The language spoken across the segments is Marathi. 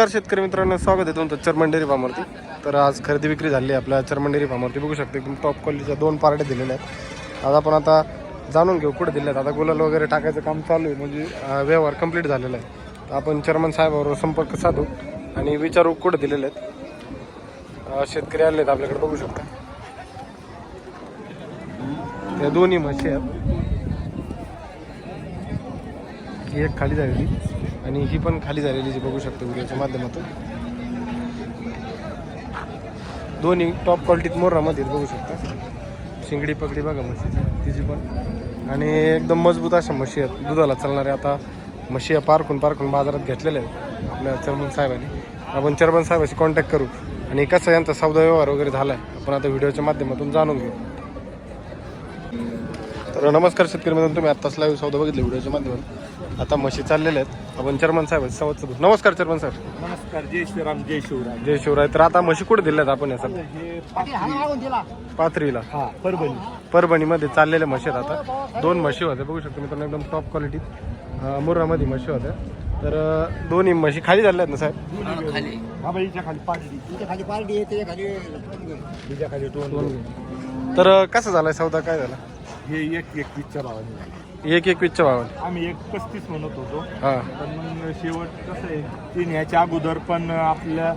तर शेतकरी मित्रांनो स्वागत आहे तुमचं चर्मन डेअरी फार्मवरती. तर आज खरेदी विक्री झाली आहे आपल्या चर्मन डेअरी फार्मवरती. बघू शकता एकदम टॉप क्वालिटीच्या दोन पार्ट्या दिलेल्या आहेत. आज आपण आता जाणून घेऊ कुठे दिले आहेत आता गुलाल वगैरे टाकायचं काम चालू आहे म्हणजे व्यवहार कंप्लीट झालेला आहे. तर आपण चर्मन साहेबाबरोबर संपर्क साधू आणि विचारू कुठे दिलेले आहेत. शेतकरी आले आहेत आपल्याकडे बघू शकता. या दोन्ही म्हशी आहेत. एक खाली झालेली. आणि ही पण खाली झालेली जी बघू शकतो व्हिडिओच्या माध्यमातून. दोन्ही टॉप क्वालिटीत मोरामध्ये बघू शकता. शिंगडी पगडी बघा म्हशीची तिची पण. आणि एकदम मजबूत अशा म्हशी आहेत. दुधाला चालणाऱ्या आता म्हशी पारखून पारखून बाजारात घेतलेल्या आहेत आपल्या चर्मन साहेबांनी. आपण चर्मन साहेबाशी कॉन्टॅक्ट करू. आणि कसं यांचा सौदा व्यवहार वगैरे झाला आहे आपण आता व्हिडिओच्या माध्यमातून जाणून घेऊ. तर नमस्कार शेतकरी मित्रांनो तुम्ही आत्ताच लाईव्ह सौदा बघितले व्हिडिओच्या माध्यमातून. आता म्हशी चाललेल्या आहेत. आपण चर्मन साहेब संवाद साधू. नमस्कार चर्मन साहेब. नमस्कार जय श्रीराम जय शिवराय. जय शिवराय. तर आता म्हशी कुठे दिल्यात आपण या सध्या हे पाथरीला. हा परभणी. परभणीमध्ये चाललेल्या म्हशी आहेत आता. दोन म्हशी होत्या. बघू शकतो मित्रांनो एकदम टॉप क्वालिटीत मुर्रामध्ये म्हशी होत्या. तर अं, दोन्ही म्हशी खाली झाल्या आहेत ना साहेब? खाली. खाली खाली पार्टी आहे त्याच्याखाली दोन तर अं, कसा झालाय सौदा? काय झाला? हे एक एकवीसच्या भावाने झाले. एक एकवीसच्या भावाने. आम्ही एक पस्तीस म्हणत होतो. हां. पण मग शेवट कसं आहे तीन ह्याच्या अगोदर पण आपल्या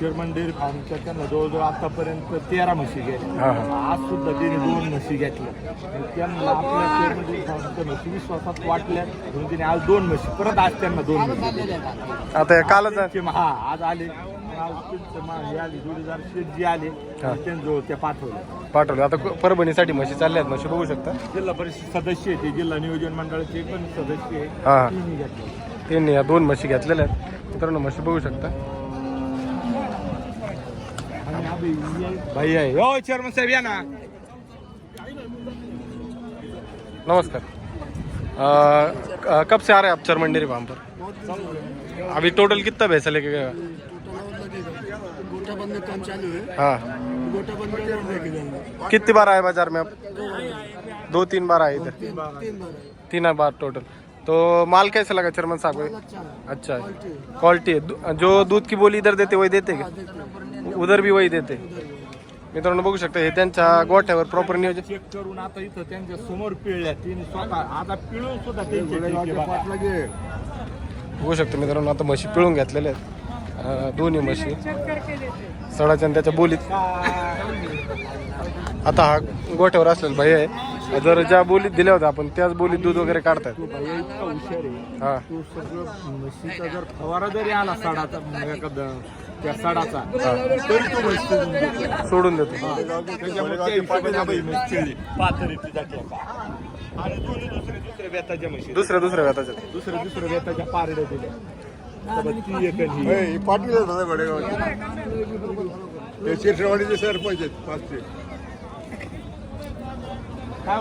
चेअरमन डेअरी फार्मच्या त्यांना जवळजवळ आतापर्यंत तेरा म्हशी हा, घेतल्या आज सुद्धा त्याने दोन म्हशी घेतल्या. आणि त्यांना आपल्या चेअरमन डेअरी फार्मच्या म्हशी विश्वासात वाटल्या. म्हणून तिने आज दोन म्हशी परत आज त्यांना दोन म्हशी दिल्या. आता कालच हा आज आले. पाठवलं आता परभणीसाठी म्हशी चालल्या आहेत म्हशी बघू शकता? जिल्हा परिषद सदस्य आहे ते जिल्हा नियोजन मंडळाचे पण सदस्य आहे हा. त्यांनी या दोन म्हशी घेतलेल्या आहेत. मित्रांनो म्हशी बघू शकता. बाई आहे. हो चेअरमन साहेब या ना. नमस्कार. क- कब से आ रहे हैं आप डेयरी फार्म पर? अभी टोटल कितना भैंसा लेके गए? है। कितनी बार आए बाज़ार में आप? दो तीन बार आए इधर? तीन बार टोटल तो माल कैसा लगा चरमन साहब अच्छा। क्वालिटी है। जो दूध की बोली इधर देते वही देते हाँ, का उधर भी वही देते। मित्रांनो बघू शकता हे त्यांच्या गोठ्यावर प्रॉपर नियोजन चेक करून आता इथं त्यांच्यासमोर पिळल्या. तिने स्वतः आता पिळून सुद्धा त्यांचे ठेके बघा. बघू शकतो मित्रांनो आता म्हशी पिळून घेतलेल्या आहेत. अं, दोन्ही म्हशी. सडाच्या आणि त्याच्या बोलीत. आता हा गोठ्यावर असलेला भाई आहे. जर ज्या बोलीत दिल्या होत्या आपण त्याच बोलीत दूध वगैरे काढतात तो बाई इतका हुशार आहे. तो सगळं म्हशीचा जर फवारा जरी आला साडाचा एखादा त्या साडाचा तरी तो म्हशी सोडून देतो. सोडून देतो. त्याच्यामुळे त्या हिशोबाने हा बाई म्हशी चिडली. पाथरीची जाती आहे. आणि दोन्ही दुसऱ्या दुसऱ्या बेताच्या म्हशी. दुसऱ्या दुसऱ्या व्याताच्या दुसऱ्या दुसऱ्या बेताच्या पारड्या दिल्या. तर ती एक आणि ही. पाटील होता घोडेगावचे. ते चित्रवाडीचे सरपंच आहेत पाचशे.